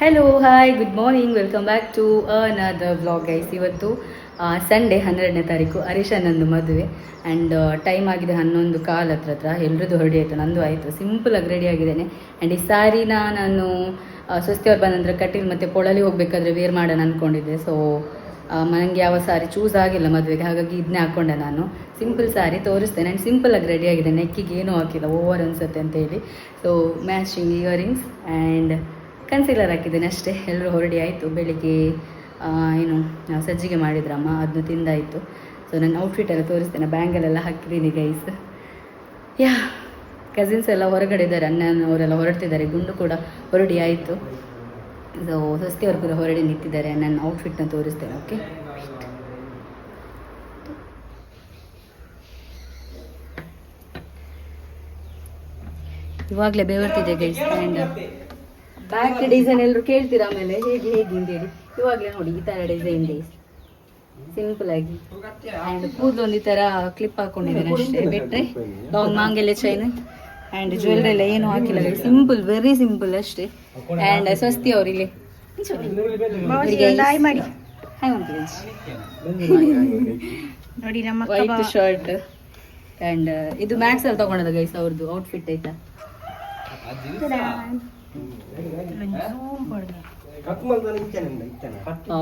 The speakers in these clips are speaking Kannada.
Hello hi good morning welcome back to another blog guys ಇವತ್ತು ಸಂಡೇ ಹನ್ನೆರಡನೇ ತಾರೀಕು ಹರೀಶನಂದು ಮದುವೆ. ಆ್ಯಂಡ್ ಟೈಮ್ ಆಗಿದೆ ಹನ್ನೊಂದು ಕಾಲ್ ಹತ್ರ ಹತ್ರ ಎಲ್ರದ್ದು ಹೊರಡಿ ಆಯಿತು ನಂದು ಆಯಿತು. ಆಗಿ ರೆಡಿ ಆಗಿದ್ದೇನೆ. ಆ್ಯಂಡ್ ಈ ಸಾರಿನ ನಾನು ಸ್ವಸ್ತಿಯವ್ರು ಬಂದ ನಂತರ ಕಟೀಲ್ ಮತ್ತು ಪೊಳಲಿ ಹೋಗಬೇಕಾದ್ರೆ ವೇರ್ ಮಾಡೋಣ ಅಂದ್ಕೊಂಡಿದ್ದೆ ಸೊ ನನಗೆ ಯಾವ ಸಾರಿ ಚೂಸ್ ಆಗಿಲ್ಲ ಮದುವೆಗೆ, ಹಾಗಾಗಿ ಇದನ್ನೇ ಹಾಕ್ಕೊಂಡೆ ನಾನು. ಸಿಂಪಲ್ ಸಾರಿ ತೋರಿಸ್ತೇನೆ. ಆ್ಯಂಡ್ ಆಗಿ ರೆಡಿ ಆಗಿದೆ ನೆಕ್ಕಿಗೆ ಏನೂ ಹಾಕಿಲ್ಲ ಓವರ್ ಅನ್ಸುತ್ತೆ ಅಂತ ಹೇಳಿ. So matching earrings and concealer ಹಾಕಿದ್ದೇನೆ ಅಷ್ಟೇ. ಎಲ್ಲರೂ ಹೊರಡಿ ಆಯಿತು. ಬೆಳಿಗ್ಗೆ ಏನು ಸಜ್ಜಿಗೆ ಮಾಡಿದ್ರಮ್ಮ ಅದನ್ನು ತಿಂದಾಯಿತು. ಸೊ ನನ್ನ ಔಟ್ಫಿಟ್ ಎಲ್ಲ ತೋರಿಸ್ತೇನೆ. ಬ್ಯಾಂಗಲೆಲ್ಲ ಹಾಕಿದ್ದೀನಿ ಗೈಸ್ ಯಾ ಕಸಿನ್ಸ್ ಎಲ್ಲ ಹೊರಗಡೆ ಇದ್ದಾರೆ. ಅಣ್ಣನವರೆಲ್ಲ ಹೊರಡ್ತಿದ್ದಾರೆ. ಗುಂಡು ಕೂಡ ಹೊರಡಿ ಆಯಿತು. ಸೊ ಸ್ವಸ್ತಿಯವರು ಕೂಡ ಹೊರಡಿ ನಿಂತಿದ್ದಾರೆ. ನನ್ನ ಔಟ್ಫಿಟ್ನ ತೋರಿಸ್ತೇನೆ ಓಕೆ ಇವಾಗಲೇ ಬೇವರ್ತಿದೆ ಗೈಸ್ ಆ್ಯಂಡ್ ಬ್ಯಾಕ್ ಡಿಸೈನ್ ಎಲ್ಲರೂ ಕೇಳ್ತೀರಾ ಆಮೇಲೆ? ಹೇಗೆ ಹೇಗೆ ಅಂತೇಳಿ. ಇವಾಗಲೇ ನೋಡಿ ಈ ಥರ ಡಿಸೈನ್ ಡೇಸ್ ಸಿಂಪಲ್ ಆಗಿ. ಆ್ಯಂಡ್ ಕೂದಲು ಒಂದು ಈ ಥರ ಕ್ಲಿಪ್ ಹಾಕೊಂಡಿದ್ದೇನೆ ಅಷ್ಟೇ ಬಿಟ್ಟರೆ ಲಾಂಗ್ ಮಾಂಗೆಲೆ ಚೈನ್ ಆ್ಯಂಡ್ ಜ್ಯುವೆಲ್ರಿ ಎಲ್ಲ ಏನು ಹಾಕಿಲ್ಲ. ಸಿಂಪಲ್ ವೆರಿ ಸಿಂಪಲ್ ಅಷ್ಟೇ. ಆ್ಯಂಡ್ ಸ್ವಸ್ತಿ ಅವ್ರು ಇಲ್ಲಿ ಹಾಯ್ ಮಾಡಿ. ಹಾಯ್ ಒಂದು ನೋಡಿ ನಮ್ಮ ವೈಟ್ ಶರ್ಟ್ ಆ್ಯಂಡ್ ಇದು ಮ್ಯಾಕ್ಸ್ ಅಲ್ಲಿ ತಗೊಂಡದ ಗೈಸ್ ಅವ್ರದ್ದು ಔಟ್ಫಿಟ್ ಆಯ್ತಾ?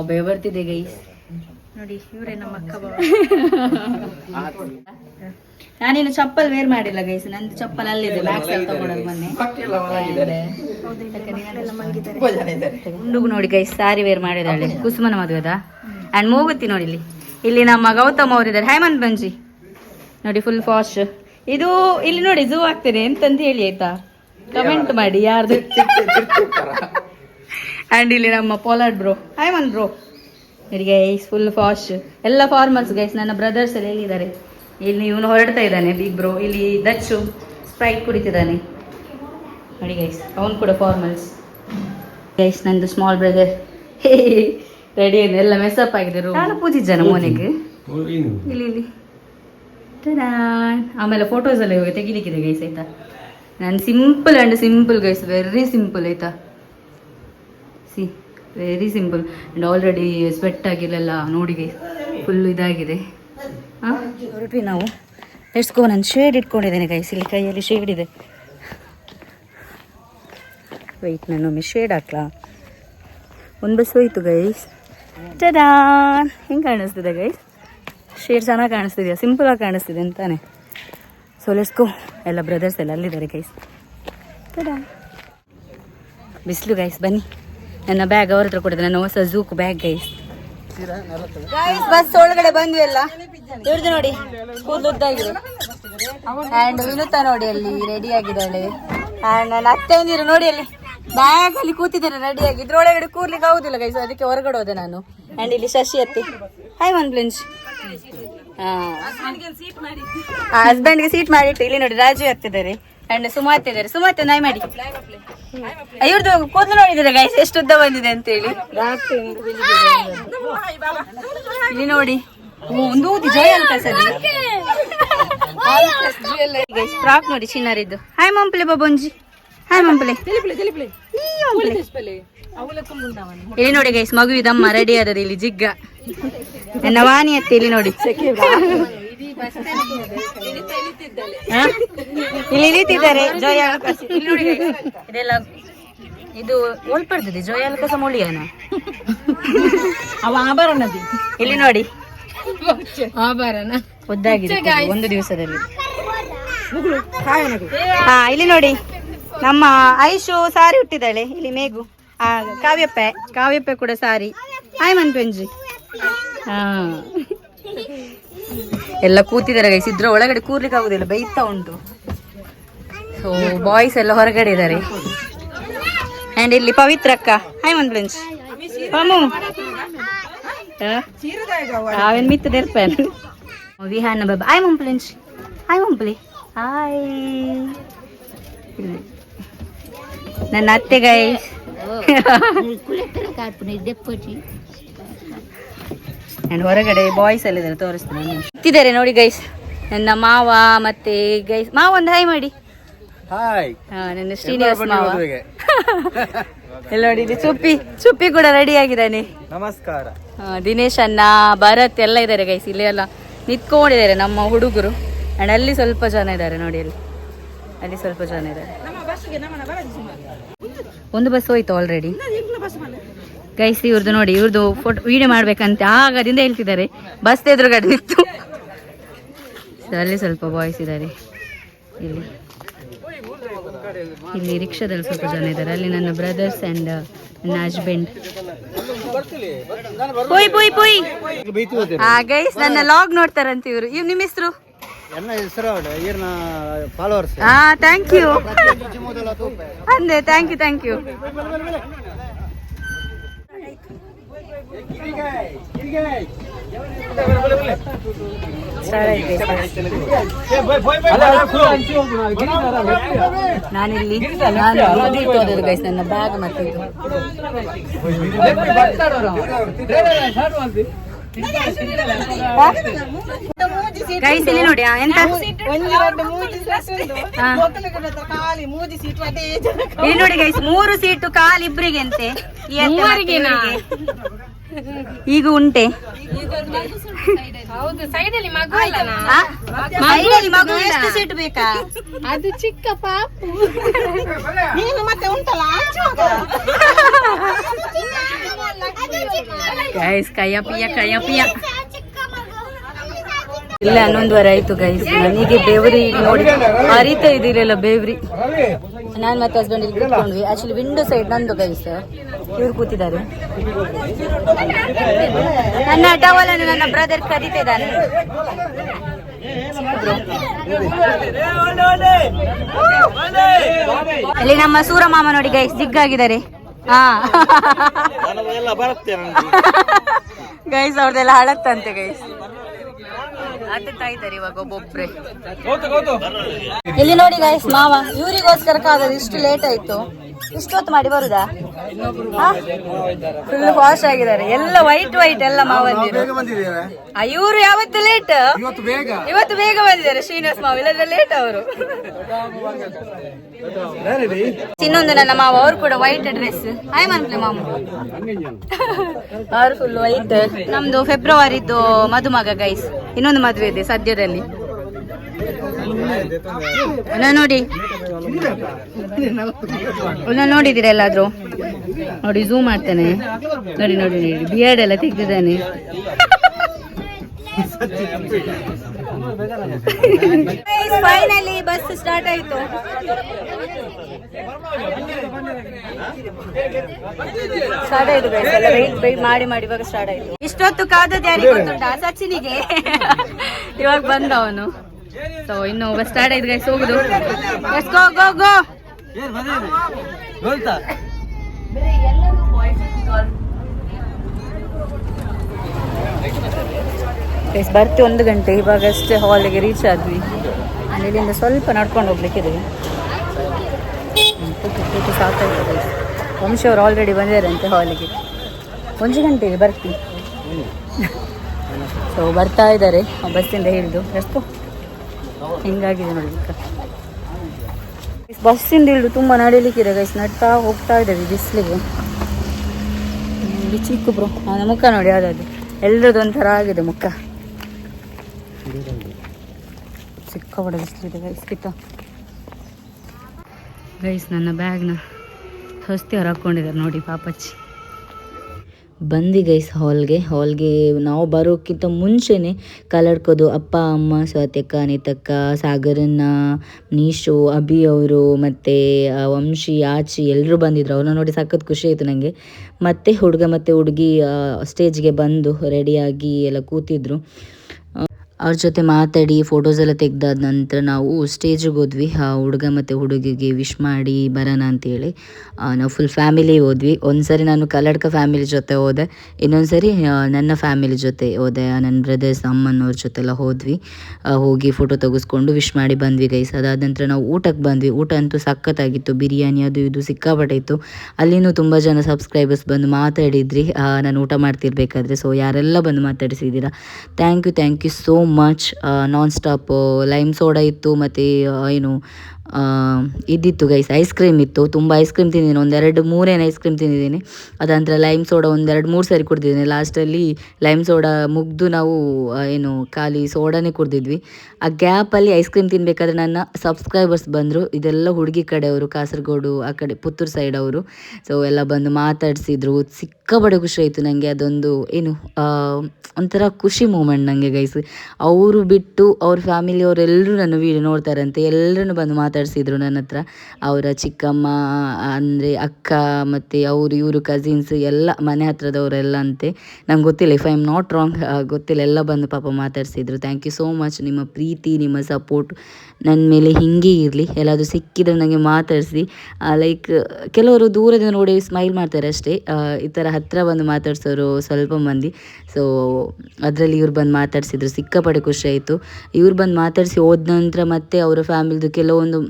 ಬೆವರ್ತಿದೆ ಗೈಸ್ ನೋಡಿ ಇವರೇ ನಮ್ಮ ಅಕ್ಕ ನಾನೇನು ಚಪ್ಪಲ್ ವೇರ್ ಮಾಡಿಲ್ಲ ಗೈಸ್ ನಂದು ಚಪ್ಪಲ್ ಅಲ್ಲಿದೆ ಅಲ್ಲಿ ತಗೊಂಡದ್ದು ಮೊನ್ನೆ. ಹುಡುಗು ನೋಡಿ ಗೈಸ್ ಸಾರಿ ವೇರ್ ಮಾಡಿದಾಳೆ ಕುಸುಮನ ಮದುವೆದ? ಅಂಡ್ ಮೂಗುತ್ತಿ ನೋಡಿ ಇಲ್ಲಿ. ಇಲ್ಲಿ ನಮ್ಮ ಗೌತಮ್ ಅವರಿದ್ದಾರೆ. ಹೇಮಂತ್ ಬಂಜಿ ನೋಡಿ ಫುಲ್ ಫಾಸ್ಟ್ ಇದು ಇಲ್ಲಿ ನೋಡಿ ಝೂ ಆಗ್ತೇನೆ ಎಂತಂತ ಹೇಳಿ ಆಯ್ತಾ? ಕಮೆಂಟ್ ಮಾಡಿ ಯಾರ್ದು? ಅಂಡ್ ಇಲ್ಲಿ ನಮ್ಮ ಪೋಲಾಡ್ ಬ್ರೋ ಹೇಮಂತ್ ಬ್ರೋ ನೋಡಿ ಗೈಸ್ ಫುಲ್ ಫಾಸ್ಟ್ ಎಲ್ಲ ಫಾರ್ಮರ್ಸ್ ಗೈಸ್ ನನ್ನ ಬ್ರದರ್ಸ್ ಎಲ್ಲ ಎಲ್ಲಿದ್ದಾರೆ? ಇಲ್ಲಿ ಇವನು ಹೊರಡ್ತಾ ಇದ್ದಾನೆ ಬಿಗ್ ಬ್ರೋ ಇಲ್ಲಿ ದಚ್ಚು ಸ್ಪ್ರೈಟ್ ಕುಡಿತಿದ್ದಾನೆ. ನೋಡಿ ಗೈಸ್ ಅವನು ಕೂಡ ಫಾರ್ಮಲ್ಸ್ ಗೈಸ್ ನಂದು ಸ್ಮಾಲ್ ಬ್ರದರ್ ರೆಡಿ ಏನು? ಎಲ್ಲ ಮೆಸಪ್ ಆಗಿದೆ. ನಾನು ಪೂಜಿದ್ದಾನೆ ಮೋನೆಗೆ. ಇಲ್ಲಿ ಇಲ್ಲಿ. ಆಮೇಲೆ ಫೋಟೋಸ್ ಎಲ್ಲ ಹೋಗಿ ತೆಗಿಲಿಕ್ಕಿದೆ ಗೈಸ್ ಆಯ್ತಾ? ನಾನು simple and simple guys very simple ಆಯಿತಾ? See very simple and already sweat ಆಗಿರಲಿಲ್ಲ ನೋಡಿ ಫುಲ್ ಇದಾಗಿದೆ. ಹಾಂ? ಹೊರಟ್ವಿ ನಾವು. ಎಷ್ಟು ನಾನು ಶೇಡ್ ಇಟ್ಕೊಂಡಿದ್ದೇನೆ ಗೈಸ್ ಇಲ್ಲಿ ಕೈಯಲ್ಲಿ ಶೇಡ್ ಇದೆ. ವೆಯ್ಟ್ ಒಮ್ಮೆ ಶೇಡ್ ಹಾಕ್ಲಾ? ಒಂದು ಬಸ್ ಹೋಯ್ತು ಗೈಸ್ ಚದಾ ಹೆಂಗೆ ಕಾಣಿಸ್ತಿದೆ ಗೈಸ್ ಶೇಡ್ ಚೆನ್ನಾಗಿ ಕಾಣಿಸ್ತಿದೆಯಾ? ಸಿಂಪಲಾಗಿ ಕಾಣಿಸ್ತಿದೆ ಅಂತಾನೆ. ಸೊ ಲೆಟ್ಸ್ಕೋ ಎಲ್ಲ ಬ್ರದರ್ಸ್ ಎಲ್ಲ ಅಲ್ಲಿದ್ದಾರೆ ಗೈಸ್ ಬಿಸಿಲು ಗೈಸ್ ಬನ್ನಿ. ನನ್ನ ಬ್ಯಾಗ್ ಅವ್ರ ಹತ್ರ ಕೊಡಿದೆ ನನ್ನ ಹೊಸ ಜೂಕ್ ಬ್ಯಾಗ್ ಗೈಸ್ ಗೈಸ್ ಬಸ್ ಒಳಗಡೆ ಬಂದ್ವಿ ಎಲ್ಲ ನೋಡಿ ಉದ್ದಾಗಿದೆ ಆ್ಯಂಡ್ ವಿನುತಾ ನೋಡಿ ಅಲ್ಲಿ ರೆಡಿ ಆಗಿದ್ದಾಳೆ. ಆ್ಯಂಡ್ ನನ್ನ ಅತ್ತೆ ಒಂದಿರು ನೋಡಿ ಅಲ್ಲಿ ಬ್ಯಾಗ್ ಅಲ್ಲಿ ಕೂತಿದ್ದೇನೆ ರೆಡಿಯಾಗಿ ಇದ್ರೊಳಗಡೆ ಕೂರ್ಲಿಕ್ಕೆ ಆಗುದಿಲ್ಲ ಗೈಸ್ ಅದಕ್ಕೆ ಹೊರಗಡೆ ಹೋದೆ ನಾನು. ಆ್ಯಂಡ್ ಇಲ್ಲಿ ಶಶಿ ಅತ್ತಿ. ಹಾಯ್ ಒನ್ ಪ್ಲಿಂಚ್ ಹಸ್ಬೆಂಡ್ಗೆ ಸೀಟ್ ಮಾಡಿಟ್ಟು ಇಲ್ಲಿ ನೋಡಿ ರಾಜು ಹತ್ತಿದ್ದಾರೆ ಅಂಡ್ ಸುಮಾತ್ ಇದ್ದಾರೆ ಹತ್ತ ನಾಯಿ ಮಾಡಿ. ಇವ್ರದ್ದು ಕೂದಲು ನೋಡಿದ್ರೆ ಗೈಸ್ ಎಷ್ಟು ಉದ್ದ ಬಂದಿದೆ ಅಂತ ಹೇಳಿ ಇಲ್ಲಿ ನೋಡಿ. ಒಂದು ಜಯ ಅಂತ ಗೈಸ್ ಫ್ರಾಕ್ ನೋಡಿ ಚಿನ್ನರಿದ್ದು. Hi ಮಂಪ್ಲೆ ಬಾಬೊಂಜಿ hi ಮಂಪ್ಲೆ. ಇಲ್ಲಿ ನೋಡಿ ಗೈಸ್ ಮಗು ಇದಮ್ಮ ರೆಡಿ ಆದದ ಇಲ್ಲಿ ಜಿಗ್ಗ. ನವಾನಿ ವಾಣಿ ಅತ್ತೆ ಇಲ್ಲಿ ನೋಡಿ? ಇಲ್ಲಿ ಇಳಿತಿದ್ದಾರೆ ಜೋಯ ಇದೆಲ್ಲ ಇದು ಓಲ್ಪಡ್ತದೆ ಜೋಯ ಅಲ್ಕಸ ಮೊಳಿಯನ? ಅವ ಆಭರಣದಿ. ಇಲ್ಲಿ ನೋಡಿ. ಆಭರಣ. ಒದ್ದಾಗಿದೆ ಒಂದು ದಿವಸದಲ್ಲಿ. ಹಾ ಇಲ್ಲಿ ನೋಡಿ. ನಮ್ಮ ಐಶು ಸಾರಿ ಹುಟ್ಟಿದಾಳೆ ಇಲ್ಲಿ ಮೇಘು. ಕಾವ್ಯಪ್ಪೆ ಕಾವ್ಯಪ್ಪೆ ಕೂಡ ಸಾರಿ. ಹಾಯ್ ಮನ್ಪೆಂಜಿ ಹಾ. ಎಲ್ಲ ಕೂತಿದ್ದಾರೆ ಗೈಸ್ ಇದ್ರ ಒಳಗಡೆ ಕೂರ್ಲಿಕ್ಕೆ ಆಗುದಿಲ್ಲ, ಬೈತಾ ಉಂಟು. ಸೊ ಬಾಯ್ಸ್ ಎಲ್ಲ ಹೊರಗಡೆ ಇದ್ದಾರೆ. ಅಂಡ್ ಇಲ್ಲಿ ಪವಿತ್ರ ಅಕ್ಕ. ಹಾಯ್ ಮನ್ಪ್ಲೆಂಜ್ ಪಾಮು ಅವೇನ್ ಮಿತ್ತದ ಇರ್ಪೇನು ವಿಹಾನ ಬಾಬಾ. ಹಾಯ್ ಮಂಪ್ಲೆಂಜ್ ಹಾಯ್ ಮಂಪ್ಲಿ ಹಾಯ್ ನನ್ನ ಅತ್ತೆ ಗೈಸ್ ನಾನು ಹೊರಗಡೆ ಬಾಯ್ಸ್ ಎಲ್ಲ ಇದ್ದಾರೆ ತೋರಿಸ್ತೀನಿ ಇತ್ತಿದ್ದಾರೆ ನೋಡಿ ಗೈಸ್ ನನ್ನ ಮಾವ ಮತ್ತೆ ಗೈಸ್ ಮಾವ ಒಂದು ಹಾಯ್ ಮಾಡಿ. ಹಾಯ್ ನನ್ನ ಶ್ರೀನಿವಾಸ್ ಮಾವ. ಎಲ್ಲ ನೋಡಿ ಚುಪ್ಪಿ ಚುಪ್ಪಿ ಕೂಡ ರೆಡಿ ಆಗಿದ್ದಾನೆ. ನಮಸ್ಕಾರ. ದಿನೇಶ್ ಅಣ್ಣ ಭರತ್ ಎಲ್ಲ ಇದ್ದಾರೆ ಗೈಸ್ ಇಲ್ಲಿ ಎಲ್ಲ ನಿಂತ್ಕೊಂಡಿದ್ದಾರೆ ನಮ್ಮ ಹುಡುಗರು. ಅಂಡ್ ಅಲ್ಲಿ ಸ್ವಲ್ಪ ಜನ ಇದ್ದಾರೆ ನೋಡಿ ಅಲ್ಲಿ. ಅಲ್ಲಿ ಸ್ವಲ್ಪ ಜನ ಇದ್ದಾರೆ. ಒಂದು ಬಸ್ ಹೋಯ್ತು ಆಲ್ರೆಡಿ ಗೈಸ್ ಇವ್ರದ್ದು ನೋಡಿ ಇವ್ರದ್ದು ಫೋಟೋ ವಿಡಿಯೋ ಮಾಡ್ಬೇಕಂತೆ. ಆಗದಿಂದ ಹೇಳ್ತಿದ್ದಾರೆ. ಬಸ್ ಎದುರುಗಡೆ ಇತ್ತು. ಅಲ್ಲಿ ಸ್ವಲ್ಪ ಬಾಯ್ಸ್ ಇದ್ದಾರೆ. ಇಲ್ಲಿ. ಇಲ್ಲಿ ರಿಕ್ಷಾದಲ್ಲಿ ಸ್ವಲ್ಪ ಜನ ಇದ್ದಾರೆ. ಅಲ್ಲಿ ನನ್ನ ಬ್ರದರ್ಸ್ ಅಂಡ್ ನನ್ನ ಹಸ್ಬೆಂಡ್ ಪೋಯ್ ಪೋಯ್ ಪೋಯ್. ಆ ಗೈಸ್ ನನ್ನ ಲಾಗ್ ನೋಡ್ತಾರಂತ ಇವರು. ಇವ್ ನಿಮ್ಮ ಹೆಸರು? ಎನ್ನ ಹೆಸರು ಈರ್ನ ಫಾಲೋವರ್ಸ್ ಹಾ ಥ್ಯಾಂಕ್ ಯು ಅಂದೆ ಥ್ಯಾಂಕ್ ಯು ಥ್ಯಾಂಕ್ ಯು ನಾನಿಲ್ಲಿ ನಾನು ಇದು ಇಟ್ಟು ಹೋದದ್ದು ಗೈಸ್ ನನ್ನ ಬ್ಯಾಗ್ ಮತ್ತೆ ಇದು ಗೈಸ್ ಇಲ್ಲಿ ನೋಡಿ ಎಂತ. ಇಲ್ಲಿ ನೋಡಿ ಗೈಸ್ ಮೂರು ಸೀಟು ಕಾಲ್ ಇಬ್ರಿಗೆ ಅಂತೆ ಈಗ ಉಂಟೆ. ಮಗು ಎಷ್ಟು ಸೀಟ್ ಬೇಕಾ? ಅದು ಚಿಕ್ಕ ಪಾಪು. ಗೈಸ್ ಕಯ್ಯಪಿಯ ಕಯ್ಯಪಿಯ ಇಲ್ಲ ಹನ್ನೊಂದುವರೆ ಆಯ್ತು ಗೈಸ್ ನನಗೆ ಬೇವ್ರಿ ಈಗ ನೋಡಿ ಹರಿತಾ ಇದಿರಲ್ಲ ಬೇವ್ರಿ. ನಾನು ಮತ್ತೆ ಹಸ್ಬೆಂಡ್ ಇಲ್ಲಿ ಕೂತ್ಕೊಂಡ್ವಿ. ಆಕ್ಚುಲಿ ವಿಂಡೋ ಸೈಡ್ ನಂದು ಗೈಸ್ ಇವ್ರು ಕೂತಿದ್ದಾರೆ. ನನ್ನ ಟವಲ್ ಅನ್ನು ನನ್ನ ಬ್ರದರ್ ಕದೀತಿದ್ದಾನೆ. ಅಲ್ಲಿ ನಮ್ಮ ಸೂರ ಮಾಮ ನೋಡಿ ಗೈಸ್ ದಿಗ್ಗಾಗಿದ್ದಾರೆ. ಹಾ ಗೈಸ್ ಅವ್ರದ್ದೆಲ್ಲ ಹಳತ್ತಂತೆ ಗೈಸ್ ಅತ್ತೆ ಇದ್ದಾರೆ ಇವಾಗ ಒಬ್ಬೊಬ್ರೆ. ಇಲ್ಲಿ ನೋಡಿ ಗೈಸ್ ಮಾವ ಇವರಿಗೋಸ್ಕರ ಕಾದದು ಇಷ್ಟು ಲೇಟ್ ಆಯ್ತು. ಇಷ್ಟೊತ್ತು ಮಾಡಿ ಬರುದಾ? ಫುಲ್ ವಾಶ್ ಆಗಿದ್ದಾರೆ. ಎಲ್ಲ ವೈಟ್ ವೈಟ್ ಎಲ್ಲ ಮಾವಂದಿರು ಇವರು ಯಾವತ್ತು ಲೇಟ್ ಇವತ್ತು ಬೇಗ? ಇವತ್ತು ಬೇಗ ಬಂದಿದ್ದಾರೆ ಶ್ರೀನಿವಾಸ್ ಮಾವ. ಇಲ್ಲದ್ರೆ ಲೇಟ್ ಅವರು. ಇನ್ನೊಂದು ನನ್ನ ಮಾವ ಅವರು ಕೂಡ ವೈಟ್ ಡ್ರೆಸ್ ಹಾಯ್ ಮನ್ಪ್ಲೆ ಮಾಮ ಅವ್ರು ಫುಲ್ ವೈಟ್ ನಮ್ದು ಫೆಬ್ರವರಿದ್ದು ಮದುಮಗ ಗೈಸ್ ಇನ್ನೊಂದು ಮದುವೆ ಇದೆ ಸದ್ಯದಲ್ಲಿ. ಅಣ್ಣ ನೋಡಿ. ಅಲ್ಲ ನೋಡಿದ್ದೀರಾ ಎಲ್ಲಾದರೂ? ನೋಡಿ ಝೂಮ್ ಮಾಡ್ತಾನೆ. ನೋಡಿ ನೋಡಿ ನೋಡಿ. ಬಿಯರ್ಡ್ ಎಲ್ಲ ತೆಗ್ದಿದ್ದಾನೆ. ಫೈನಲಿ ಬಸ್ ಸ್ಟಾರ್ಟ್ ಆಯ್ತು. ಸ್ಟಾರ್ಟ್ ಆಯ್ತು. ಎಲ್ಲ wait ಮಾಡಿ ಮಾಡಿ, ಇವಾಗ ಸ್ಟಾರ್ಟ್ ಆಯ್ತು. ಇಷ್ಟೊತ್ತು ಕಾದದ್ದು ಯಾರಿಗೆ ಗೊತ್ತುಂಟಾ? ಸಚಿನಿಗೆ. ಇವಾಗ ಬಂದ ಅವನು ಸೊ ಇನ್ನು ಬಸ್ ಸ್ಟಾರ್ಟ್ ಆಯ್ತು ಗೈಸ್ ಹೋಗುದು. Let's go go go guys ಬರ್ತಿ ಒಂದು ಗಂಟೆ ಇವಾಗ ಅಷ್ಟೇ ಹಾಲಿಗೆ ರೀಚ್ ಆದ್ವಿ. ಇಲ್ಲಿಂದ ಸ್ವಲ್ಪ ನಡ್ಕೊಂಡು ಹೋಗ್ಲಿಕ್ಕಿದೆ. ಕೂತು ಸಾಕಾಯ್ತು ಗೈಸ್ ವಂಶ ಅವ್ರು ಆಲ್ರೆಡಿ ಬಂದಿದ್ದಾರಂತೆ ಹಾಲಿಗೆ ಒಂದು ಗಂಟೆಗೆ ಬರ್ತಿ. ಸೊ ಬರ್ತಾ ಇದ್ದಾರೆ ಬಸ್ಸಿಂದ ಹಿಡಿದು. ಎಷ್ಟು ಹಿಂಗಾಗಿದೆ ನೋಡಿ. ಬಸ್ಸಿಂದ ಹಿಡಿದು ತುಂಬ ನಡೀಲಿಕ್ಕಿದೆ ಗೈಸ್ ನಡ್ತಾ ಹೋಗ್ತಾ ಇದ್ದೇವೆ ಬಿಸಿಲಿಗೆ. ಚಿಕ್ಕ ಬ್ರೋ ಮುಖ ನೋಡಿ ಯಾವ್ದಾದ್ರು ಎಲ್ರದ್ದು ಒಂಥರ ಆಗಿದೆ ಮುಖ. ಸಿಕ್ಕಾಪಟ್ಟೆ ಬಿಸಿಲಿದೆ ಗೈಸ್ ಕಿತ್ತ. ಗೈಸ್ ನನ್ನ ಬ್ಯಾಗ್ನ ಹೊಸ್ತಿ ಹೊರ ಹಾಕ್ಕೊಂಡಿದ್ದಾರೆ ನೋಡಿ ಪಾಪಚ್ಚಿ. ಬಂದ್ವಿ ಗೈಸ್ ಹಾಲ್ಗೆ ಹಾಲ್ಗೆ ನಾವು ಬರೋಕ್ಕಿಂತ ಮುಂಚೆನೇ ಕಲಡ್ಕೋದು. ಅಪ್ಪ, ಅಮ್ಮ, ಸ್ವಾತ್ಯಕ್ಕ ನಿತಕ್ಕ ಸಾಗರನ್ನ ನೀಶು, ಅಭಿ ಅವರು ಮತ್ತು ವಂಶಿ, ಆಚಿ ಎಲ್ಲರೂ ಬಂದಿದ್ರು. ಅವ್ರನ್ನ ನೋಡಿ ಸಖತ್ ಖುಷಿ ಆಯಿತು ನನಗೆ ಮತ್ತು ಹುಡುಗ ಮತ್ತು ಹುಡುಗಿ ಸ್ಟೇಜ್ಗೆ ಬಂದು ರೆಡಿಯಾಗಿ ಎಲ್ಲ ಕೂತಿದ್ರು. ಅವ್ರ ಜೊತೆ ಮಾತಾಡಿ ಫೋಟೋಸ್ ಎಲ್ಲ ತೆಗ್ದಾದ ನಂತರ ನಾವು ಸ್ಟೇಜಿಗೆ ಹೋದ್ವಿ. ಆ ಹುಡುಗ ಮತ್ತು ಹುಡುಗಿಗೆ ವಿಶ್ ಮಾಡಿ ಬರೋಣ ಅಂತೇಳಿ. ನಾವು ಫುಲ್ ಫ್ಯಾಮಿಲಿ ಹೋದ್ವಿ. ಒಂದ್ಸರಿ ನಾನು ಕಲ್ಲಡ್ಕ ಫ್ಯಾಮಿಲಿ ಜೊತೆ ಹೋದೆ. ಇನ್ನೊಂದು ಸರಿ ನನ್ನ ಫ್ಯಾಮಿಲಿ ಜೊತೆ ಹೋದೆ. ನನ್ನ ಬ್ರದರ್ಸ್ ಅಮ್ಮನವ್ರ ಜೊತೆ ಎಲ್ಲ ಹೋದ್ವಿ ಹೋಗಿ ಫೋಟೋ ತೆಗೆಸ್ಕೊಂಡು ವಿಶ್ ಮಾಡಿ ಬಂದ್ವಿ ಗೈಸ್ ಅದಾದ ನಂತರ ನಾವು ಊಟಕ್ಕೆ ಬಂದ್ವಿ. ಊಟ ಅಂತೂ ಸಖತ್ತಾಗಿತ್ತು. ಬಿರಿಯಾನಿ ಅದು ಇದು ಸಿಕ್ಕಾಪಟ್ಟೆ ಇತ್ತು ಅಲ್ಲಿನೂ ತುಂಬ ಜನ ಸಬ್ಸ್ಕ್ರೈಬರ್ಸ್ ಬಂದು ಮಾತಾಡಿದ್ರಿ. ನಾನು ಊಟ ಮಾಡ್ತಿರ್ಬೇಕಾದ್ರೆ. ಸೊ ಯಾರೆಲ್ಲ ಬಂದು ಮಾತಾಡಿಸಿದ್ದೀರಾ? Thank you thank you so much non stop lime soda ಇತ್ತು ಮತ್ತು ಏನು ಇದ್ದಿತ್ತು ಗೈಸ್ ಐಸ್ ಕ್ರೀಮ್ ಇತ್ತು. ತುಂಬ ಐಸ್ ಕ್ರೀಮ್ ತಿಂದಿದ್ದೀನಿ. ಒಂದೆರಡು ಮೂರೇನು ಐಸ್ ಕ್ರೀಮ್ ತಿಂದಿದ್ದೀನಿ. ಅದಂತರ ಲೈಮ್ ಸೋಡಾ ಒಂದೆರಡು ಮೂರು ಸಾರಿ ಕುಡ್ದಿದ್ದೀನಿ. ಲಾಸ್ಟಲ್ಲಿ ಲೈಮ್ ಸೋಡಾ ಮುಗ್ದು ನಾವು ಏನು, ಖಾಲಿ ಸೋಡಾನೇ ಕುಡ್ದಿದ್ವಿ. ಆ ಗ್ಯಾಪಲ್ಲಿ ಐಸ್ ಕ್ರೀಮ್ ತಿನ್ಬೇಕಾದ್ರೆ ನನ್ನ ಸಬ್ಸ್ಕ್ರೈಬರ್ಸ್ ಬಂದರು. ಇದೆಲ್ಲ ಹುಡುಗಿ ಕಡೆಯವರು, ಕಾಸರಗೋಡು, ಆ ಕಡೆ ಪುತ್ತೂರು ಸೈಡ್ ಅವರು. ಸೊ ಎಲ್ಲ ಬಂದು ಮಾತಾಡಿಸಿದ್ರು ಸಿಕ್ಕಾಪಟ್ಟೆ ಖುಷಿ ಆಯಿತು ನನಗೆ ಅದೊಂದು, ಏನು ಒಂಥರ ಖುಷಿ ಮೂಮೆಂಟ್ ನನಗೆ ಗೈಸ್ ಅವರು ಬಿಟ್ಟು ಅವ್ರ ಫ್ಯಾಮಿಲಿಯವರೆಲ್ಲರೂ ನನ್ನ ವೀಡಿಯೋ ನೋಡ್ತಾರಂತೆ. ಎಲ್ಲರೂ ಬಂದು ಮಾತಾಡಿಸಿದ್ರು ನನ್ನ ಹತ್ರ. ಅವರ ಚಿಕ್ಕಮ್ಮ, ಅಂದರೆ ಅಕ್ಕ ಮತ್ತು ಅವರು ಇವರು ಕಸಿನ್ಸ್ ಎಲ್ಲ ಮನೆ ಹತ್ರದವರೆಲ್ಲ ಅಂತೆ. ನಂಗೆ ಗೊತ್ತಿಲ್ಲ if I am not wrong ಗೊತ್ತಿಲ್ಲ, ಎಲ್ಲ ಬಂದು ಪಾಪ ಮಾತಾಡಿಸಿದ್ರು. ಥ್ಯಾಂಕ್ ಯು ಸೋ ಮಚ್ ನಿಮ್ಮ ಪ್ರೀತಿ, ನಿಮ್ಮ ಸಪೋರ್ಟ್ ನನ್ನ ಮೇಲೆ ಹಿಂಗೆ ಇರಲಿ. ಎಲ್ಲಾದರೂ ಸಿಕ್ಕಿದ್ರೆ ನನಗೆ ಮಾತಾಡಿಸಿ. ಲೈಕ್ ಕೆಲವರು ದೂರದಿಂದ ನೋಡಿ ಸ್ಮೈಲ್ ಮಾಡ್ತಾರೆ ಅಷ್ಟೇ. ಈ ಥರ ಹತ್ತಿರ ಬಂದು ಮಾತಾಡ್ಸೋರು ಸ್ವಲ್ಪ ಮಂದಿ. ಸೊ ಅದರಲ್ಲಿ ಇವ್ರು ಬಂದು ಮಾತಾಡಿಸಿದ್ರು. ಸಿಕ್ಕಾಪಟ್ಟೆ ಖುಷಿ ಆಯಿತು. ಇವ್ರು ಬಂದು ಮಾತಾಡಿಸಿ ಹೋದ ನಂತರ ಮತ್ತೆ ಅವರ ಫ್ಯಾಮಿಲಿದು ಕೆಲವೊಂದು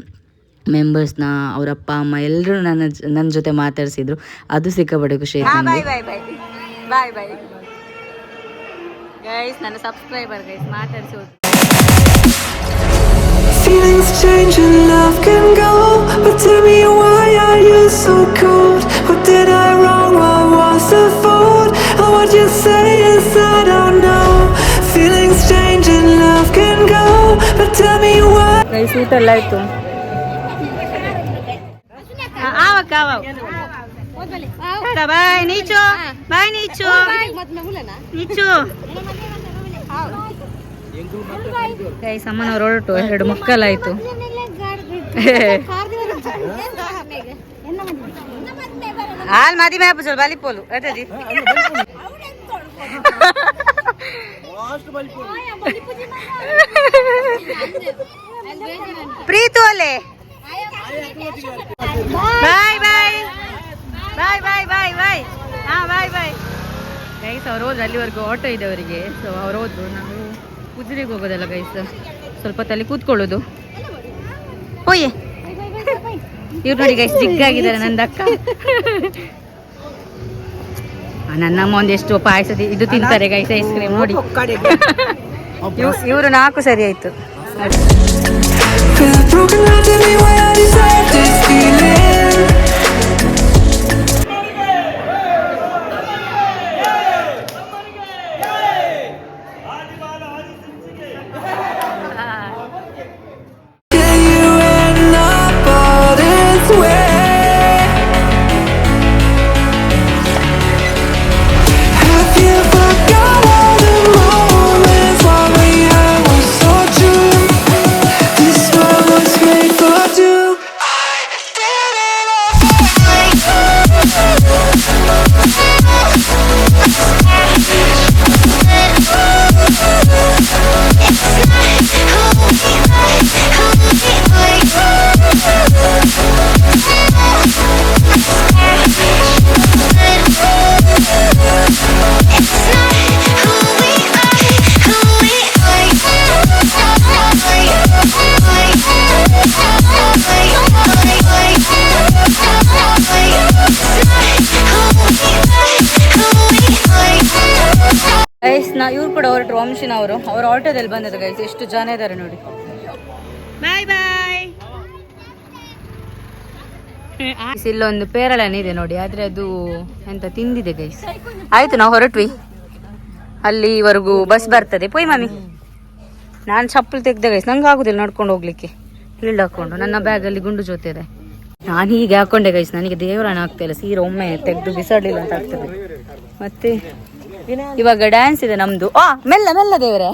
ಮೆಂಬರ್ಸ್ನ ಅವ್ರ ಅಪ್ಪ ಅಮ್ಮ ಎಲ್ಲರೂ ನನ್ನ ನನ್ನ ಜೊತೆ ಮಾತಾಡಿಸಿದ್ರು. ಅದು ಸಿಕ್ಕಾಪಟ್ಟೆ ಖುಷಿ ಆಯ್ತು ಬಾಯ್ ಬಾಯ್ ಬಾಯ್ ಬಾಯ್ ನನ್ನ ಸಬ್ಸ್ಕ್ರೈಬರ್ ಗೈಸ್ ಮಾತಾಡಿಸಿ Feelings change and love can go But tell me why are you so cold? What did I wrong? What was the fault? Or what you say is I don't know Feelings change and love can go But tell me why guys ಊಟ ಎಲ್ಲ ಆಯ್ತು ಆವಕ್ಕ ಆವ ಬಾಯ್ ನೀಚು ಬಾಯ್ ನೀಚು ನೀಚು ಗೈಸ್ ಅಮ್ಮನವ್ರು ಹೊರಟು ಎರಡು ಮಕ್ಕಳಾಯ್ತು ಹಾಲ್ ಮದಿ ಮೇಪ ಚಲ್ ಬಾಲಿಪೋಲು ಎತ್ತದಿ ಪ್ರೀತು ಅಲ್ಲೇ ಬಾಯ್ ಬಾಯ್. ಬಾಯ್ ಬಾಯ್ ಬಾಯ್ ಬಾಯ್. ಹಾ ಬಾಯ್ ಬಾಯ್. ಗೈಸ್ ಅವ್ರು ಹೋದ್ರು ಅಲ್ಲಿವರೆಗೂ ಆಟೋ ಇದೆ ಅವರಿಗೆ ಸೊ ಅವ್ರು ಹೋದ್ರು ನಾವು ಉಜಿರೆಗೆ ಹೋಗೋದಲ್ಲ ಗೈಸ್ ಸ್ವಲ್ಪ ತಲೆ ಕೂತ್ಕೊಳ್ಳೋದು. ಹೋಯೆ. ಇವ್ರು ನೋಡಿ ಗೈಸ್ ಜಿಗ್ಗಾಗಿದ್ದಾರೆ ನನ್ನ ಅಕ್ಕ ನನ್ನಮ್ಮ ಒಂದೆಷ್ಟು ಪಾಯಸ ಇದು ತಿಂತಾರೆ ಗೈಸ್ ಐಸ್ ಕ್ರೀಮ್ ನೋಡಿ. ಇವರು ನಾಲ್ಕು ಸರಿ ಆಯ್ತು. ಹೊರಟರು ವಂಶಿನ ಅವರು. ಅವ್ರ ಆಟೋದಲ್ಲಿ ಬಂದಿದ್ದಾರೆ ಗೈಸ್ ಎಷ್ಟು ಜನ ಇದ್ದಾರೆ ನೋಡಿ. ಬಾಯ್ ಬಾಯ್ ಇಲ್ಲೊಂದು ಪೇರಳನೆ ಇದೆ ನೋಡಿ, ಆದ್ರೆ ಅದು ಎಂತ ತಿಂದಿದೆ ಗೈಸ್ ಆಯ್ತು, ನಾವು ಹೊರಟ್ವಿ. ಅಲ್ಲಿವರೆಗೂ ಬಸ್ ಬರ್ತದೆ. ಪೊಯ್ ಮಾಮಿ. ನಾನು ಚಪ್ಪಲ್ ತೆಗ್ದೆ ಗೈಸ್ ನಂಗೆ ಆಗುದಿಲ್ಲ ನಡ್ಕೊಂಡು ಹೋಗ್ಲಿಕ್ಕೆ. ಇಲ್ಲಿ ಹಾಕೊಂಡು, ನನ್ನ ಬ್ಯಾಗಲ್ಲಿ ಗುಂಡು ಜೊತೆ ಇದೆ. ನಾನು ಹೀಗೆ ಹಾಕೊಂಡೆ ಗೈಸ್ ನನಗೆ ದೇವರನ್ನ ಆಗ್ತಾ ಇಲ್ಲ, ಸೀರೆ ಒಮ್ಮೆ ತೆಗೆದು ಬಿಸಾಡ್ಲಿಲ್ಲ ಅಂತ ಆಗ್ತದೆ. ಮತ್ತೆ? ಇವಾಗ ಡ್ಯಾನ್ಸ್ ಇದೆ ನಮ್ದು. ಆ ಮೆಲ್ಲ ಮೆಲ್ಲ ದೇವರೇ.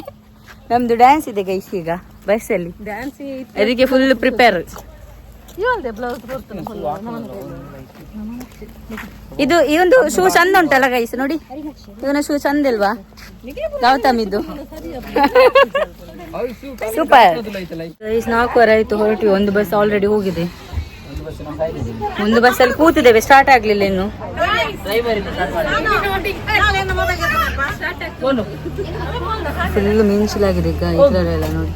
ನಮ್ದು ಡ್ಯಾನ್ಸ್ ಇದೆ ಗೈಸ್ ಈಗ ಬಸ್ಸಲ್ಲಿ ಅದಕ್ಕೆ ಫುಲ್ ಪ್ರಿಪೇರ್ ಇದು ಈ ಒಂದು ಶೂ ಚಂದ ಉಂಟಲ್ಲ ಗೈಸ್ ನೋಡಿ. ಇವನ ಶೂ ಚಂದ ಇಲ್ವಾ ಗೌತಮ್ ಇದು ಸೂಪರ್ ಗೈಸ್ ನಾಲ್ಕುವರೆ ಆಯ್ತು ಹೊರಟಿ ಒಂದು ಬಸ್ ಆಲ್ರೆಡಿ ಹೋಗಿದೆ. ಒಂದು ಬಸ್ಸಲ್ಲಿ ಕೂತಿದ್ದೇವೆ ಸ್ಟಾರ್ಟ್ ಆಗ್ಲಿಲ್ಲ ಇನ್ನು. ಫುಲ್ ಮಿಂಚಲಾಗಿದೆ ಈಗ ಇದ್ರಲ್ಲೆಲ್ಲ ನೋಡಿ.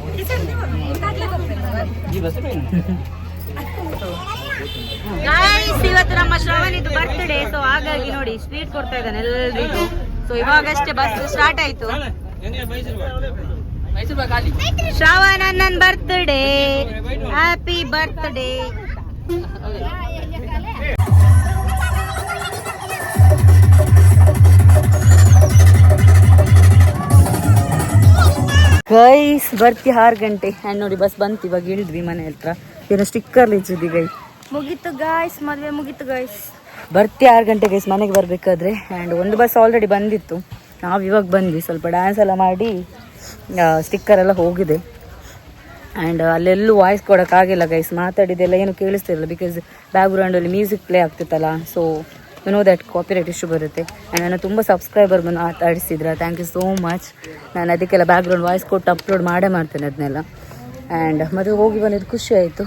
ಇವತ್ತು ನಮ್ಮ ಶ್ರವಣಿದು ಬರ್ತ್ಡೇ ಸೊ ಹಾಗಾಗಿ ನೋಡಿ ಸ್ವೀಟ್ ಕೊಡ್ತಾ ಇದ್ದಾನೆ ಎಲ್ಲರಿಗೂ ಸೊ ಇವಾಗಷ್ಟೇ ಬಸ್ ಸ್ಟಾರ್ಟ್ ಆಯ್ತು. ಶ್ರಾವಣ ನನ್ನ ಬರ್ತ್ಡೇ ಹ್ಯಾಪಿ ಬರ್ತ್ಡೇ ಗೈಸ್ ಬರ್ತಿ ಆರು ಗಂಟೆ. ಆ್ಯಂಡ್ ನೋಡಿ ಬಸ್ ಬಂತು. ಇವಾಗ ಇಳಿದ್ವಿ ಮನೆ ಹತ್ರ. ಏನೋ ಸ್ಟಿಕ್ಕರ್ ಇಚ್ಚಿದ್ವಿ ಗೈ ಮುಗೀತು ಗಾಯ್ಸ್ ಮದುವೆ ಮುಗೀತು ಗೈಸ್ ಬರ್ತಿ ಆರು ಗಂಟೆ ಗೈಸ್ ಮನೆಗೆ ಬರಬೇಕಾದ್ರೆ. ಆ್ಯಂಡ್ ಒಂದು ಬಸ್ ಆಲ್ರೆಡಿ ಬಂದಿತ್ತು. ನಾವು ಇವಾಗ ಬಂದ್ವಿ. ಸ್ವಲ್ಪ ಡ್ಯಾನ್ಸ್ ಎಲ್ಲ ಮಾಡಿ ಸ್ಟಿಕ್ಕರ್ ಎಲ್ಲ ಹೋಗಿದೆ. ಆ್ಯಂಡ್ ಅಲ್ಲೆಲ್ಲೂ ವಾಯ್ಸ್ ಕೊಡೋಕ್ಕಾಗಿಲ್ಲ ಗೈಸ್ ಮಾತಾಡಿದ್ದೆಲ್ಲ ಏನು ಕೇಳಿಸ್ತಿರಲ್ಲ ಬಿಕಾಸ್ ಬ್ಯಾಕ್ಗ್ರೌಂಡಲ್ಲಿ music play ಆಗ್ತಿತ್ತಲ್ಲ. So you know that copyright issue ಬರುತ್ತೆ. ಆ್ಯಂಡ್ ನಾನು ತುಂಬ ಸಬ್ಸ್ಕ್ರೈಬರ್ ಬಂದು ಆಡಿಸಿದ್ರ ಥ್ಯಾಂಕ್ ಯು ಸೋ ಮಚ್ ನಾನು ಅದಕ್ಕೆಲ್ಲ ಬ್ಯಾಕ್ಗ್ರೌಂಡ್ ವಾಯ್ಸ್ ಕೊಟ್ಟು ಅಪ್ಲೋಡ್ ಮಾಡೇ ಮಾಡ್ತೇನೆ ಅದನ್ನೆಲ್ಲ ಆ್ಯಂಡ್ ಮದುವೆ ಹೋಗಿ ಬಂದಿದ್ದು ಖುಷಿ ಆಯಿತು.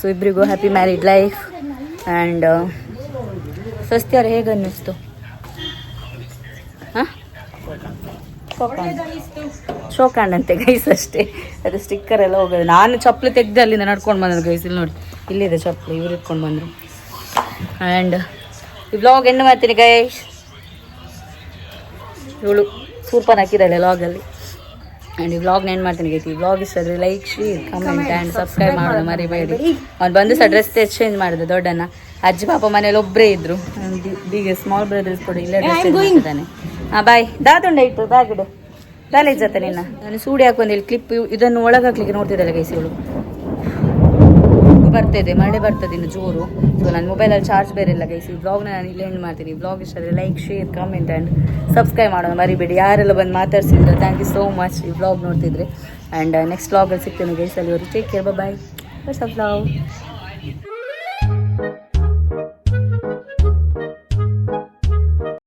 ಸೊ ಇಬ್ಬರಿಗೂ ಹ್ಯಾಪಿ ಮ್ಯಾರಿಡ್ ಲೈಫ್ ಆ್ಯಂಡ್ ಸಸ್ತ್ಯಾರ ಹೇಗೆ ಅನ್ನಿಸ್ತು? ಹಾಂ? ಶೋಕಾಂಡ್ ಅಂತೆ ಗೈಸ್ ಅಷ್ಟೇ. ಅದು ಸ್ಟಿಕ್ಕರ್ ಎಲ್ಲ ಹೋಗೋದು. ನಾನು ಚಪ್ಪಲಿ ತೆಗೆದು ಅಲ್ಲಿಂದ ನಡ್ಕೊಂಡು ಬಂದ್ರು ಗೈಸ್ ಇಲ್ಲಿ ನೋಡಿ. ಇಲ್ಲಿದೆ ಚಪ್ಪಲಿ. ಇವ್ರು ಇಟ್ಕೊಂಡು ಬಂದರು. ಆ್ಯಂಡ್ ಈ ಬ್ಲಾಗ್ ಎಂಡ್ ಮಾಡ್ತೀನಿ ಗೈಸ್ ಇವಳು ಸೂಪರ್ ಹಾಕಿದ್ದಾಳೆ ಲಾಗಲ್ಲಿ ಆ್ಯಂಡ್ ಈ ವ್ಲಾಗ್ನ ಏನು ಮಾಡ್ತೀನಿ ಗೈತಿ ಈ ವ್ಲಾಗ್ ಇಷ್ಟ ಆದರೆ like share comment and subscribe ಮಾಡೋದು ಮರಿಬೇಡಿ. ಅವ್ನು ಬಂದು ಸಹ ಡ್ರೆಸ್ ಚೇಂಜ್ ಮಾಡಿದೆ ದೊಡ್ಡಣ್ಣ. ಅಜ್ಜಿ ಪಾಪ ಮನೇಲಿ ಒಬ್ಬರೇ ಇದ್ರು. ಬೀಗ ಸ್ಮಾಲ್ ಬ್ರದರ್ಸ್ ಕೂಡ ಇಲ್ಲೇ ಡ್ರೆಸ್ ಮಾಡ್ತಿದ್ದಾನೆ. ಹಾಂ ಬಾಯ್ ದಾದುಂಡ ಇಟ್ಟು ಬ್ಯಾಗಿಡು ಕಾಲೇಜ್ ಜೊತೆ ನಿನ್ನ. ನಾನು ಸೂಡಿ ಹಾಕೊಂಡು ಇಲ್ಲಿ ಕ್ಲಿಪ್ ಇದನ್ನು ಒಳಗಾಕ್ಲಿಕ್ಕೆ ನೋಡ್ತಿದ್ದಾಳೆ ಗೈಸಿಗಳು ಇವಳು. ಇದೆ ಮಳೆ ಬರ್ತದೆ ಇನ್ನು ಜೋರು. ಸೊ ನನ್ನ ಮೊಬೈಲಲ್ಲಿ ಚಾರ್ಜ್ ಬೇರೆ ಇಲ್ಲ ಈ ಬ್ಲಾಗ್ನ ನಾನು ಇಲ್ಲಿ ಎಂಡ್ ಮಾಡ್ತೀನಿ. ಬ್ಲಾಗ್ ಇಷ್ಟ ಆದರೆ like share comment and subscribe ಮಾಡೋಣ ಮರಿಬೇಡಿ. ಯಾರೆಲ್ಲ ಬಂದು ಮಾತಾಡ್ಸಿದ್ರೆ ಥ್ಯಾಂಕ್ ಯು ಸೋ ಮಚ್ ಈ ಬ್ಲಾಗ್ ನೋಡ್ತಿದ್ರೆ. ಆ್ಯಂಡ್ ನೆಕ್ಸ್ಟ್ ಬ್ಲಾಗಲ್ಲಿ ಸಿಗ್ತೇನೆ ಗೈಸ್ ಅಲ್ಲಿವರೆಗೆ take care bye bye of love